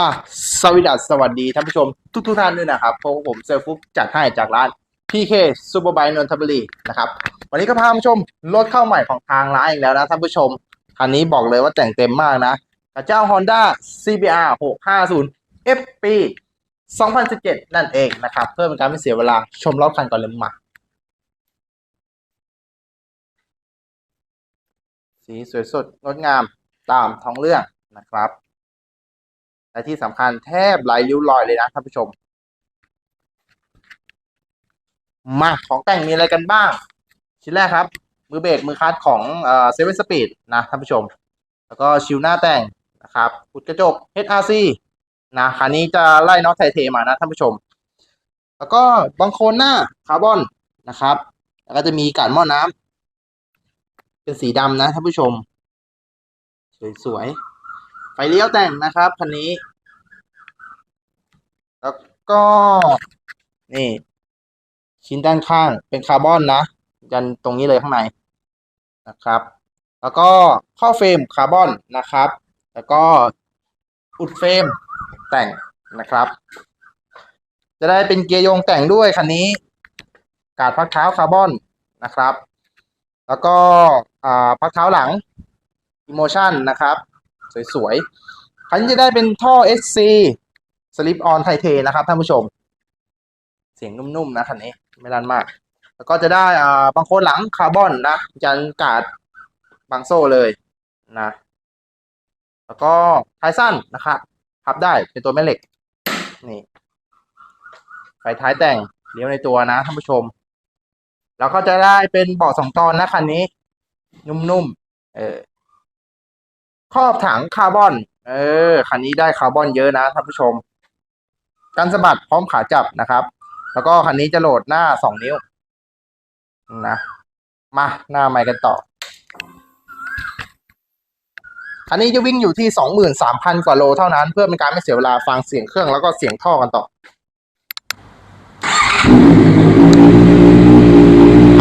อะสวัสดีสวัสดีท่านผู้ชมทุกทุกท่านด้วยนะครับพผมเซลฟุกจัดให้จากร้าน PK Super Bike นนทบุรีนะครับ วันนี้ก็พามาชมรถเข้าใหม่ของทางร้านอีกแล้วนะท่านผู้ชม คันนี้บอกเลยว่าแต่งเต็มมากนะกับเจ้า Honda CBR 650 FP 2017 นั่นเองนะครับ เพื่อเป็นการไม่เสียเวลาชมรอบคันก่อนเลยมาสีสวยสดงดงามตามท้องเรื่องนะครับ และที่สำคัญแทบไหลริ้วรอยเลยนะท่านผู้ชม มาของแต่งมีอะไรกันบ้าง ชิ้นแรกครับ มือเบรกมือคัตของเซเว่นสปีดนะท่านผู้ชม แล้วก็ชิวหน้าแต่งนะครับพุดกระจก HRC นะคันนี้จะไล่น็อตไทเทมานะท่านผู้ชม แล้วก็บังโคนหน้าคาร์บอนนะครับ แล้วก็จะมีการหม้อน้ำเป็นสีดำนะท่านผู้ชม สวยๆไฟเลี้ยวแต่งนะครับคันนี้ แล้วก็นี่ ชิ้นด้านข้างเป็นคาร์บอนนะ ยันตรงนี้เลยข้างในนะครับ แล้วก็ข้อเฟรมคาร์บอนนะครับ แล้วก็อุดเฟรมแต่งนะครับ จะได้เป็นเกียร์โยงแต่งด้วยคันนี้ กาดพักเท้าคาร์บอนนะครับ แล้วก็อ่าพักเท้าหลัง Emotion นะครับ สวยๆคันนี้จะได้เป็นท่อ SC Slip on ไทเทนะครับท่านผู้ชม เสียงนุ่มๆนะคันนี้ไม่รันมาก แล้วก็จะได้อ่าบางโคนหลังคาร์บอนนะยันกาดบางโซ่เลยนะ แล้วก็ท้ายสั้นนะครับพับได้เป็นตัวแม่เหล็ก นี่ไฟท้ายแต่งเลี้ยวในตัวนะท่านผู้ชม แล้วก็จะได้เป็นเบาะสองตอนนะคันนี้ นุ่มๆเออครอบถังคาร์บอน เออ คันนี้ได้คาร์บอนเยอะนะท่านผู้ชม การสะบัดพร้อมขาจับนะครับ แล้วก็คันนี้จะโหลดหน้าสองนิ้วนะมาหน้าใหม่กันต่อคันนี้จะวิ่งอยู่ที่สองหมื่นสามพันกว่าโลเท่านั้น เพื่อเป็นการไม่เสียเวลาฟังเสียงเครื่องแล้วก็เสียงท่อกันต่อ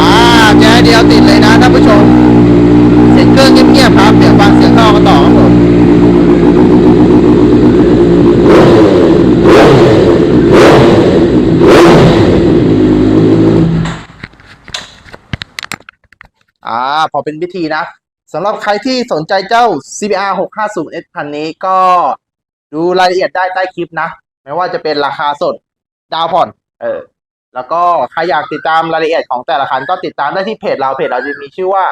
อ่าแจ๊เดียวติดเลยนะท่านผู้ชม เสียงเครื่องเงียบๆครับ เดี๋ยวฟังเสียงท่อกันต่อครับผม อ่าพอเป็นวิธีนะสำหรับใครที่สนใจเจ้า CBR 650S คันนี้ก็ดูรายละเอียดได้ใต้คลิปนะ ไม่ว่าจะเป็นราคาสดดาวผ่อน เออ แล้วก็ใครอยากติดตามรายละเอียดของแต่ละคันก็ติดตามได้ที่เพจเราเพจเราจะมีชื่อว่า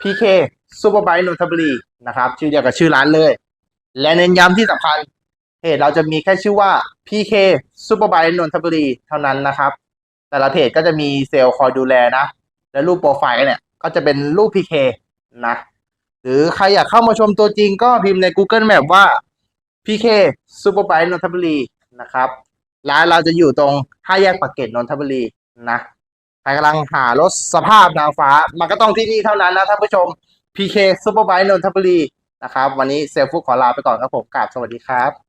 PK Superbike นนทบุรีนะครับ ชื่อเดียวกับชื่อร้านเลย และเน้นย้ำที่สำคัญเพจเราจะมีแค่ชื่อว่า PK Superbike นนทบุรีเท่านั้นนะครับ แต่ละเพจก็จะมีเซลล์คอยดูแลนะ และรูปโปรไฟล์เนี่ย ก็จะเป็นรูป PK นะ หรือใครอยากเข้ามาชมตัวจริงก็พิมพ์ใน Google Map ว่า PK Superbike นนทบุรีนะครับร้านเราจะอยู่ตรงห้าแยกปากเกร็ดนนทบุรีนะใครกำลังหารถสภาพนางฟ้า มันก็ต้องที่นี่เท่านั้นนะท่านผู้ชม PK Superbike นนทบุรีนะครับ วันนี้เซลฟุกขอลาไปก่อนครับผมกราบสวัสดีครับ